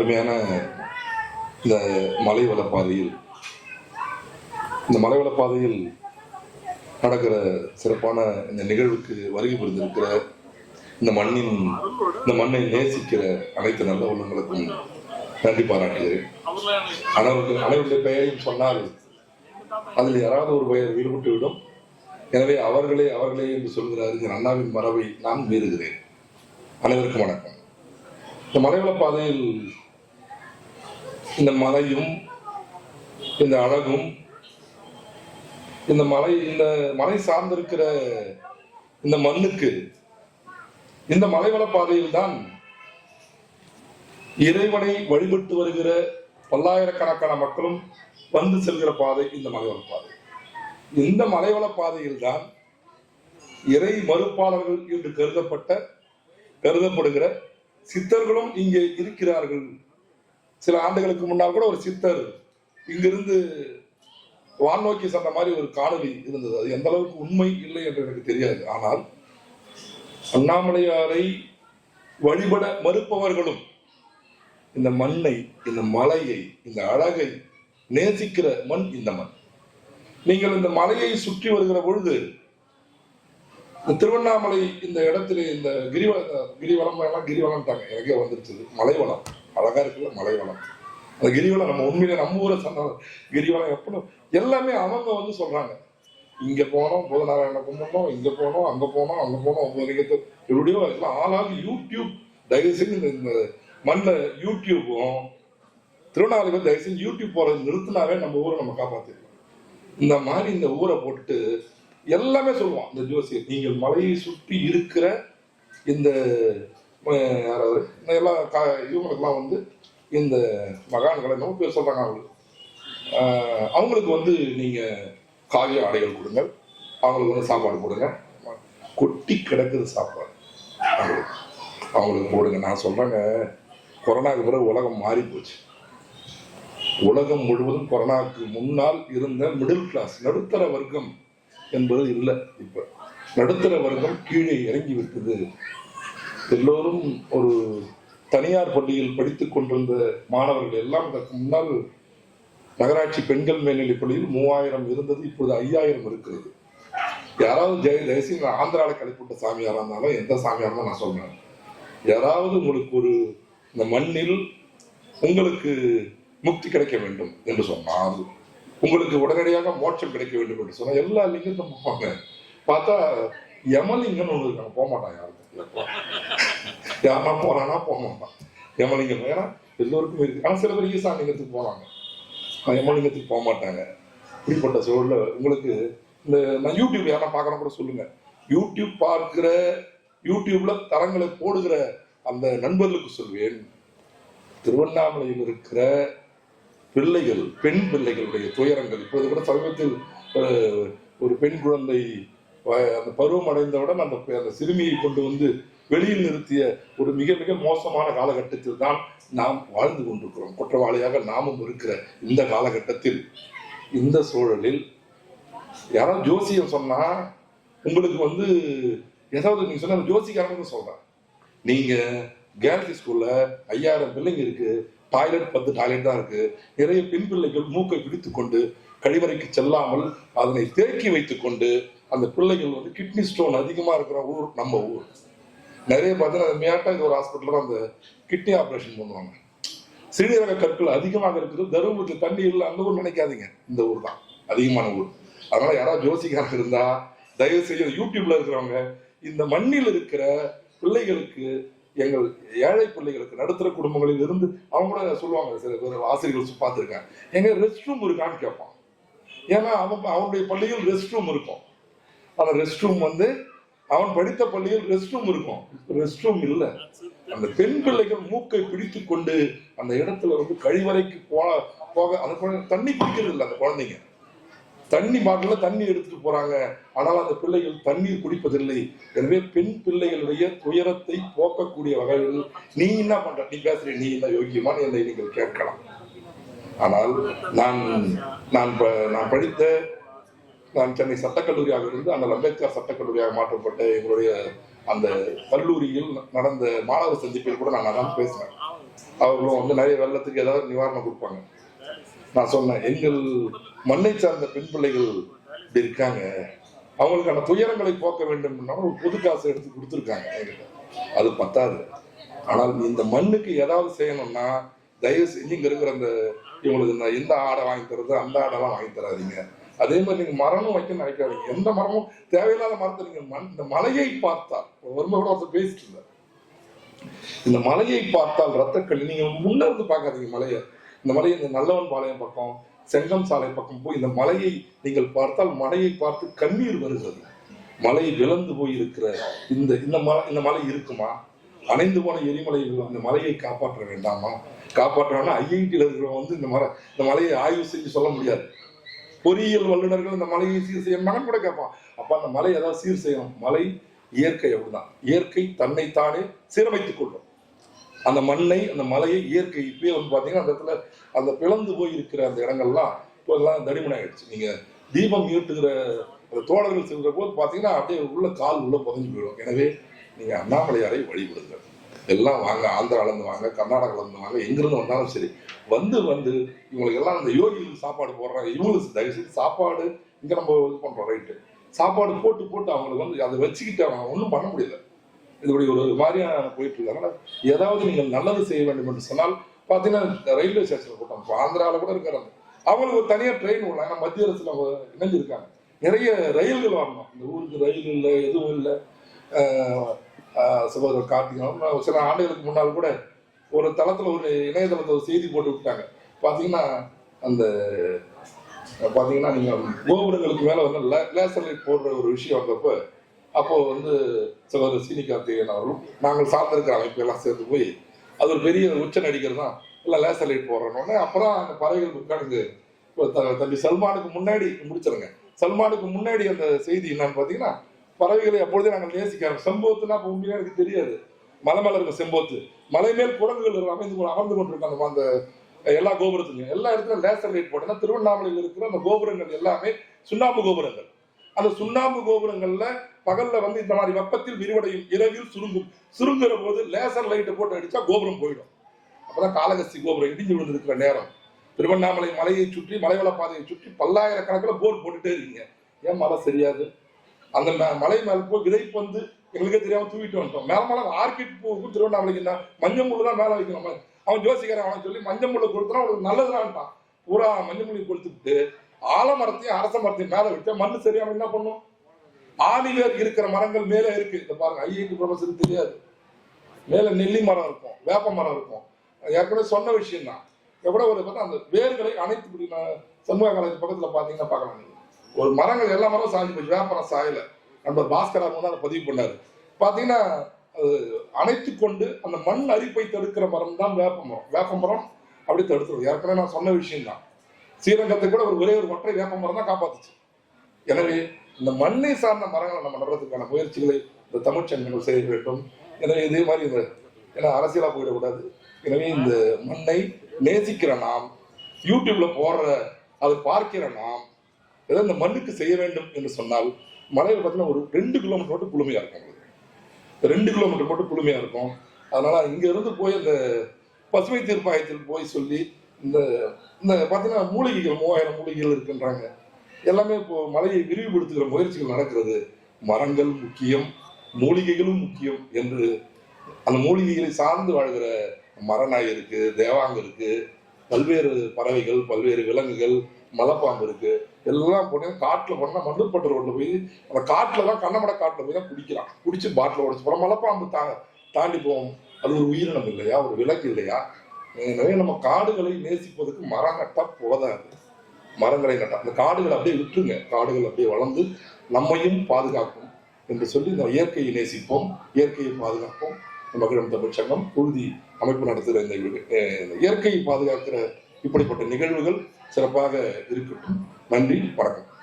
அருமையான இந்த மலைவள பாதையில் இந்த மலைவள பாதையில் நடக்கிற சிறப்பான இந்த நிகழ்வுக்கு வருகை புரிந்திருக்கிற இந்த மண்ணின் இந்த மண்ணை நேசிக்கிற அனைத்து நல்ல உள்ளங்களுக்கும் நன்றி பாராட்டுகிறேன். அனைவருக்கு அனைவருடைய பெயரையும் சொன்னால் அதில் யாராவது ஒரு பெயர் ஈடுபட்டு விடும் எனவே அவர்களே அவர்களே என்று சொல்கிற அறிஞர் அண்ணாவின் மரபை நான் மீறுகிறேன். அனைவருக்கும் வணக்கம். இந்த மலைவள பாதையில் இந்த மலையும் இந்த அழகும் இந்த மலை இந்த மலை சார்ந்திருக்கிற இந்த மண்ணுக்கு இந்த மலைவள பாதையில் தான் இறைவனை வழிபட்டு வருகிற பல்லாயிரக்கணக்கான மக்களும் வந்து செல்கிற பாதை இந்த மலைவள பாதை. இந்த மலைவள பாதையில் தான் இறை மறுப்பாளர்கள் என்று கருதப்பட்ட கருதப்படுகிற சித்தர்களும் இங்கே இருக்கிறார்கள் சில ஆண்டுகளுக்கு முன்னால் கூட ஒரு சித்தர் இங்கிருந்து வான்நோக்கி சென்ற மாதிரி ஒரு காணொலி இருந்தது. அது எந்த அளவுக்கு உண்மை இல்லை என்று எனக்கு தெரியாது. ஆனால் அண்ணாமலையாரை வழிபட மறுப்பவர்களும் இந்த மண்ணை இந்த மலையை இந்த அழகை நேசிக்கிற மண் இந்த மண். நீங்கள் இந்த மலையை சுற்றி வருகிற பொழுது இந்த திருவண்ணாமலை இந்த இடத்துல இந்த கிரிவ கிரிவலம் எல்லாம் கிரிவலம்ட்டாங்க. எனக்கே வந்துருச்சு. மலைவளம் அழகா இருக்குல்ல மலைவளம் அந்த கிரிவலம் நம்ம உண்மையில நம்ம ஊரை சொன்ன கிரிவலம் எப்படி எல்லாமே அவங்க வந்து சொல்றாங்க. இங்க போனோம் புதநாராயண கும்பிடணும் இங்க போனோம் அங்க போனோம் அங்க போனோம் ஒன்பது எப்படியோ எல்லாம் ஆளாக யூடியூப் தயவு செஞ்சு இந்த- மண்ண மண்ணில் யூடியூப்பும் திருவண்ணாமலை தயவு செஞ்சு யூடியூப் போறது நிறுத்தினாவே நம்ம ஊரை நம்ம காப்பாத்திருக்கோம் இந்த மாதிரி இந்த ஊரை போட்டு எல்லாமே சொல்லுவான். இந்த ஜோசியர் நீங்கள் மலையை சுற்றி இருக்கிற இந்த யாராவது. இந்த எல்லா கா இவங்களுக்கெல்லாம் வந்து இந்த மகான்களை நம்ம பேர் சொல்கிறாங்க அவங்களுக்கு அவங்களுக்கு வந்து நீங்கள் காவிய ஆடைகள் கொடுங்க. அவங்களுக்கு வந்து சாப்பாடு கொடுங்க கொட்டி கிடக்குது சாப்பாடு. அவங்களுக்கு. அவங்களுக்கு போடுங்க. நான் சொல்கிறேங்க கொரோனாக்கு பிறகு உலகம் மாறி போச்சு. உலகம் முழுவதும் கொரோனாவுக்கு முன்னால் இருந்த மிடில் கிளாஸ் நடுத்தர வர்க்கம் என்பது இல்லை இப்போ. நடுத்தர வர்க்கம் கீழே இறங்கி விட்டது. எல்லோரும் ஒரு தனியார் பள்ளியில் படித்துக் கொண்டிருந்த மாணவர்கள் எல்லாம் இதற்கு முன்னால் நகராட்சி பெண்கள் மேல்நிலைப் பள்ளியில் மூவாயிரம் இருந்தது இப்பொழுது ஐயாயிரம் இருக்கிறது. யாராவது ஜெய ஜெயசிங் ஆந்திரால கழிப்பிட்ட சாமியாரா இருந்தாலும் எந்த சாமியார் தான் நான் சொல்றேன். யாராவது உங்களுக்கு ஒரு இந்த மண்ணில் உங்களுக்கு முக்தி கிடைக்க வேண்டும் என்று சொன்னால் உங்களுக்கு உடனடியாக மோட்சம் கிடைக்க வேண்டும் என்று சொன்னால் எல்லா லிங்கத்தும் போவாங்க பார்த்தா யமலிங்கம்னு ஒன்று இருக்காங்க போக மாட்டான் யாருக்கும் யாருன்னா போறானா போக மாட்டான். யமலிங்கம். ஏன்னா எல்லோருக்கும் இருக்கு. ஆனால் சில பேர் ஈசா லிங்கத்துக்கு போறாங்க. ஆனா யமலிங்கத்துக்கு போக மாட்டாங்க. இப்படிப்பட்ட சூழல்ல உங்களுக்கு இந்த நான் யூடியூப் யாரா பார்க்கணும் கூட சொல்லுங்க. யூடியூப் பார்க்கிற யூடியூப்ல தரங்களை போடுகிற அந்த நண்பர்களுக்கு சொல்வேன். திருவண்ணாமலையில் இருக்கிற பிள்ளைகள் பெண் பிள்ளைகளுடைய துயரங்கள். இப்போது கூட சமீபத்தில் ஒரு பெண் குழந்தை அந்த பருவம் அடைந்தவுடன் அந்த அந்த சிறுமியை கொண்டு வந்து வெளியில் நிறுத்திய ஒரு மிக மிக மோசமான காலகட்டத்தில் தான் நாம் வாழ்ந்து கொண்டிருக்கிறோம். குற்றவாளியாக நாமும் இருக்கிற இந்த காலகட்டத்தில் இந்த சூழலில். யாராவது ஜோசியம் சொன்னா உங்களுக்கு வந்து ஏதாவது நீங்க சொன்ன ஜோசிக்காரங்க சொல்றேன். நீங்க கேலரி ஸ்கூல்ல ஐயாயிரம் பிள்ளைங்க இருக்கு டாய்லெட் பத்து டாய்லெட் தான் இருக்கு. நிறைய பெண் பிள்ளைகள் மூக்கை பிடித்துக்கொண்டு கழிவறைக்கு செல்லாமல் அதனை தேக்கி வைத்துக்கொண்டு அந்த பிள்ளைகள் வந்து கிட்னி ஸ்டோன் அதிகமா இருக்கிற ஊர் நம்ம ஊர். நிறைய பார்த்தீங்கன்னா மேட்டா இது ஒரு ஹாஸ்பிட்டலில் அந்த கிட்னி ஆப்ரேஷன் பண்ணுவாங்க. சிறுநீரக கற்கள் அதிகமாக இருக்குது தருமபுரத்தில் தண்ணி இல்லை அந்த ஊர் நினைக்காதீங்க. இந்த ஊர் தான் அதிகமான ஊர். அதனால யாராவது ஜோசிக்காரங்க இருந்தா தயவு செய்து யூடியூப்ல இருக்கிறவங்க இந்த மண்ணில் இருக்கிற பிள்ளைகளுக்கு எங்கள் ஏழை பிள்ளைகளுக்கு நடுத்தர குடும்பங்களில் இருந்து அவங்க கூட சொல்லுவாங்க சில பேர் ஆசிரியர்கள் பார்த்துருக்கேன். எங்க ரெஸ்ட் ரூம் இருக்கான்னு கேட்பான். ஏன்னா அவன் அவனுடைய பள்ளியில் ரெஸ்ட் ரூம் இருக்கும். அந்த ரெஸ்ட் ரூம் வந்து அவன் படித்த பள்ளியில் ரெஸ்ட் ரூம் இருக்கும். ரெஸ்ட் ரூம் இல்லை. அந்த பெண் பிள்ளைகள் மூக்கை பிடித்து கொண்டு அந்த இடத்துல வந்து கழிவறைக்கு போன போக அந்த குழந்தை தண்ணி குடிக்கிறது இல்லை அந்த குழந்தைங்க. தண்ணி பாட்டில தண்ணி எடுத்துட்டு போறாங்க. ஆனால் அந்த பிள்ளைகள் தண்ணீர் குடிப்பதில்லை. எனவே பெண் பிள்ளைகளுடைய துயரத்தை போக்கக்கூடிய வகையில் நீ என்ன பண்ற? நீ பேசுற நீ என்ன யோகியமான என்னை நீங்கள் கேட்கலாம். ஆனால் நான் நான் நான் படித்த நான் சென்னை சட்டக்கல்லூரியாக இருந்து அந்த அம்பேத்கர் சட்டக்கல்லூரியாக மாற்றப்பட்ட எங்களுடைய அந்த கல்லூரியில் நடந்த மாணவர் சந்திப்பில் கூட நான் அதான் பேசினேன். அவர்களும் வந்து நிறைய வெள்ளத்துக்கு ஏதாவது நிவாரணம் கொடுப்பாங்க. நான் சொன்னேன் எங்கள் மண்ணை சார்ந்த பெண் பிள்ளைகள் இப்படி இருக்காங்க. அவங்களுக்கான துயரங்களை போக்க வேண்டும் ஒரு பொது காசு எடுத்து கொடுத்துருக்காங்க என்கிட்ட. அது பத்தாது. ஆனால் இந்த மண்ணுக்கு ஏதாவது செய்யணும்னா தயவு செஞ்சு இங்க இருக்கிற அந்த இவங்களுக்கு இந்த ஆடை வாங்கி தருது அந்த ஆடைலாம் வாங்கி தராதீங்க. அதே மாதிரி நீங்க மரணம் வைக்க நினைக்காதீங்க. எந்த மரமும் தேவையில்லாத மரத்தை நீங்க மண் இந்த மலையை பார்த்தால் வரும்போது கூட ஒருத்தர் பேசிட்டு இருந்தார் இந்த மலையை பார்த்தால் ரத்தக்கல் நீங்க முன்ன இருந்து பார்க்காதீங்க மலையை. இந்த மலையை இந்த நல்லவன் பாளையம் பக்கம் செங்கம் சாலை பக்கம் போய் இந்த மலையை நீங்கள் பார்த்தால் மலையை பார்த்து கண்ணீர் வருகிறது. மலை விளந்து போய் இருக்கிற இந்த இந்த மலை இந்த மலை இருக்குமா? அணைந்து போன எரிமலை அந்த மலையை காப்பாற்ற வேண்டாமா? காப்பாற்ற வேணா ஐஐடியில் இருக்கிறவங்க வந்து இந்த மலை இந்த மலையை ஆய்வு செஞ்சு சொல்ல முடியாது. பொறியியல் வல்லுநர்கள் இந்த மலையை சீர் செய்ய மனம் கூட கேட்பான். அப்ப அந்த மலை ஏதாவது சீர் செய்யணும்? மலை இயற்கை அப்படிதான். இயற்கை தன்னைத்தானே சீரமைத்துக் கொள்ளும். அந்த மண்ணை அந்த மலையை இயற்கை இப்பயே வந்து பாத்தீங்கன்னா அந்த இடத்துல அந்த பிளந்து போய் இருக்கிற அந்த இடங்கள்லாம் இப்போ எல்லாம் ஆயிடுச்சு நீங்க தீபம் ஈட்டுகிற அந்த தோழர்கள் செல்கிற போது பாத்தீங்கன்னா அப்படியே உள்ள கால் உள்ள புதஞ்சு போயிடும். எனவே நீங்க அண்ணாமலையாரை வழிபடுங்கள். எல்லாம் வாங்க ஆந்திராவிலேருந்து வாங்க கர்நாடகாவிலேருந்து வாங்க எங்கேருந்து வந்தாலும் சரி வந்து வந்து இவங்களுக்கு எல்லாம் இந்த யோகிகளுக்கு சாப்பாடு போடுறாங்க. இவங்களுக்கு தயவுசெய்து சாப்பாடு இங்கே நம்ம இது பண்ணுறோம் ரைட்டு சாப்பாடு போட்டு போட்டு அவங்களுக்கு வந்து அதை வச்சுக்கிட்டு அவங்க ஒன்றும் பண்ண முடியல. இதுபடி ஒரு மாதிரியான போயிட்டு இருக்கு. ஏதாவது நீங்கள் நல்லது செய்ய வேண்டும் என்று சொன்னால் பார்த்தீங்கன்னா ரயில்வே ஸ்டேஷனில் கூட்டம் இப்போ ஆந்திராவில் கூட இருக்கிறாங்க அவங்களுக்கு ஒரு தனியாக ட்ரெயின் விடலாம் ஏன்னா மத்திய அரசில் அவங்க இணைஞ்சிருக்காங்க. நிறைய ரயில்கள் வரணும். இந்த ஊருக்கு ரயில் இல்லை எதுவும் இல்லை. சகோதரர் கார்த்திகம் சில ஆண்டுகளுக்கு முன்னால் கூட ஒரு தளத்தில் ஒரு இணையதளத்தில் ஒரு செய்தி போட்டு விட்டாங்க. பார்த்தீங்கன்னா அந்த பார்த்தீங்கன்னா நீங்கள் கோபுரங்களுக்கு மேலே வந்து லே- லேசர் லைட் போடுற ஒரு விஷயம் வந்தப்போ அப்போ வந்து சகோதரர் சீனி கார்த்திகேயன் அவர்களும் நாங்கள் சார்ந்திருக்கிற அமைப்பெல்லாம் சேர்ந்து போய் அது ஒரு பெரிய உச்ச நடிகர் தான் இல்லை லேசர் லைட் போடுறோன்னே அப்புறம் அந்த பறவைகள் உட்காந்து இப்போ த- தம்பி சல்மானுக்கு முன்னாடி முடிச்சிருங்க. சல்மானுக்கு முன்னாடி அந்த செய்தி என்னன்னு பார்த்தீங்கன்னா பறவைகளை அப்பொழுதே நாங்கள் நேசிக்கிறோம். செம்போத்துனா இப்போ உண்மையாக எனக்கு தெரியாது. மலை மேலே இருக்க செம்போத்து. மலை மேல் குரங்குகள் அமைந்து கொண்டு- அமர்ந்து கொண்டிருக்காங்க அந்த எல்லா கோபுரத்துலையும். எல்லா இடத்துல லேசர் லைட் போட்டோம்னா திருவண்ணாமலையில் இருக்கிற அந்த கோபுரங்கள் எல்லாமே சுண்ணாம்பு கோபுரங்கள். அந்த சுண்ணாம்பு கோபுரங்கள்ல பகல்ல வந்து இந்த மாதிரி வெப்பத்தில் விரிவடையும் இரவில் சுருங்கும். சுருங்குற போது லேசர் லைட்டை போட்டு அடிச்சா கோபுரம் போயிடும். அப்பதான் காலகஸ்தி கோபுரம் இடிஞ்சு விழுந்திருக்கிற நேரம். திருவண்ணாமலை மலையை சுற்றி மலைவள பாதையை சுற்றி பல்லாயிரக்கணக்கில் போர் போட்டுட்டே இருக்கீங்க. ஏன் மழை சரியாது? அந்த மலை மேல போய் விதைப்பு வந்து எங்களுக்கே தெரியாம தூக்கிட்டு வந்துட்டோம். மேல மேல ஆர்கிட் பூவுக்கும் திருவண்ணாமலைக்கு என்ன? மஞ்சள் முள்ளு தான் மேல வைக்கணும். அவன் ஜோசிக்காரன் அவன் சொல்லி மஞ்சள் முள்ளு கொடுத்தா அவனுக்கு நல்லதுதான்ட்டான். பூரா மஞ்சள் முள்ளி கொடுத்துட்டு ஆலமரத்தையும் அரச மரத்தையும் மேல விட்டு மண்ணு சரியாம என்ன பண்ணும்? ஆணிவேர் இருக்கிற மரங்கள் மேலே இருக்கு. இந்த பாருங்க. ஐயக்கு ப்ரொஃபஸருக்கு தெரியாது. மேல நெல்லி மரம் இருக்கும். வேப்ப மரம் இருக்கும். ஏற்கனவே சொன்ன விஷயம் தான் எவ்வளவு ஒரு பார்த்தா அந்த வேர்களை அனைத்து சமூக சண்முக காலேஜ் பக்கத்துல பாத்தீங்கன்னா பார்க்கலாம் நீங்க ஒரு மரங்கள் எல்லா மரம் சாஞ்சு போச்சு வியாபாரம் சாயல. நண்பர் பாஸ்கர் அவங்க தான் பதிவு பண்ணார். பார்த்தீங்கன்னா அது அணைத்து கொண்டு அந்த மண் அரிப்பை தடுக்கிற மரம் தான் வேப்ப மரம் வேப்ப மரம் அப்படி தடுத்துரும் ஏற்கனவே நான் சொன்ன விஷயம் தான் ஸ்ரீரங்கத்தை கூட ஒரு ஒரே ஒரு ஒற்றை வேப்ப மரம் தான் காப்பாத்துச்சு. எனவே இந்த மண்ணை சார்ந்த மரங்களை நம்ம நடுறதுக்கான முயற்சிகளை இந்த தமிழ்ச்சங்கங்கள் செய்ய வேண்டும். எனவே இதே மாதிரி இந்த ஏன்னா அரசியலாக போயிடக்கூடாது. எனவே இந்த மண்ணை நேசிக்கிற நாம் யூடியூப்ல போடுற அதை பார்க்கிற நாம் ஏதோ இந்த மண்ணுக்கு செய்ய வேண்டும் என்று சொன்னால் மலையில் பார்த்தீங்கன்னா ஒரு ரெண்டு கிலோமீட்டர் மட்டும் குளுமையா இருக்கும் உங்களுக்கு. ரெண்டு கிலோமீட்டர் மட்டும் குளுமையா இருக்கும். அதனால இங்க இருந்து போய் அந்த பசுமை தீர்ப்பாயத்தில் போய் சொல்லி இந்த இந்த பார்த்தீங்கன்னா மூலிகைகள் மூவாயிரம் மூலிகைகள் இருக்குன்றாங்க. எல்லாமே இப்போ மலையை விரிவுபடுத்துகிற முயற்சிகள் நடக்கிறது. மரங்கள் முக்கியம் மூலிகைகளும் முக்கியம் என்று அந்த மூலிகைகளை சார்ந்து வாழ்கிற மரநாய் இருக்கு தேவாங்க இருக்கு பல்வேறு பறவைகள் பல்வேறு விலங்குகள் மலைப்பாம்பு இருக்கு. எல்லாம் போட்டு காட்டுல போனா மண்ணுப்பட்டு ரோட்ல போய் அந்த காட்டுல தான் கண்ணமட காட்டுல போய் தான் குடிக்கிறான். குடிச்சு பாட்டில் உடச்சு போறோம் மலைப்பாம்பு தா தாண்டி போவோம் அது ஒரு உயிரினம் இல்லையா? ஒரு விலங்கு இல்லையா? எனவே நம்ம காடுகளை நேசிப்பதற்கு மரம் நட்டா போதாது மரங்களை நட்டா. அந்த காடுகளை அப்படியே விட்டுருங்க. காடுகள் அப்படியே வளர்ந்து நம்மையும் பாதுகாக்கும் என்று சொல்லி இந்த இயற்கையை நேசிப்போம். இயற்கையை பாதுகாப்போம். மகிழம் தமிழ் சங்கம் உறுதி அமைப்பு நடத்துகிற இந்த இயற்கையை பாதுகாக்கிற இப்படிப்பட்ட நிகழ்வுகள் சிறப்பாக இருக்கட்டும். நன்றி வணக்கம்.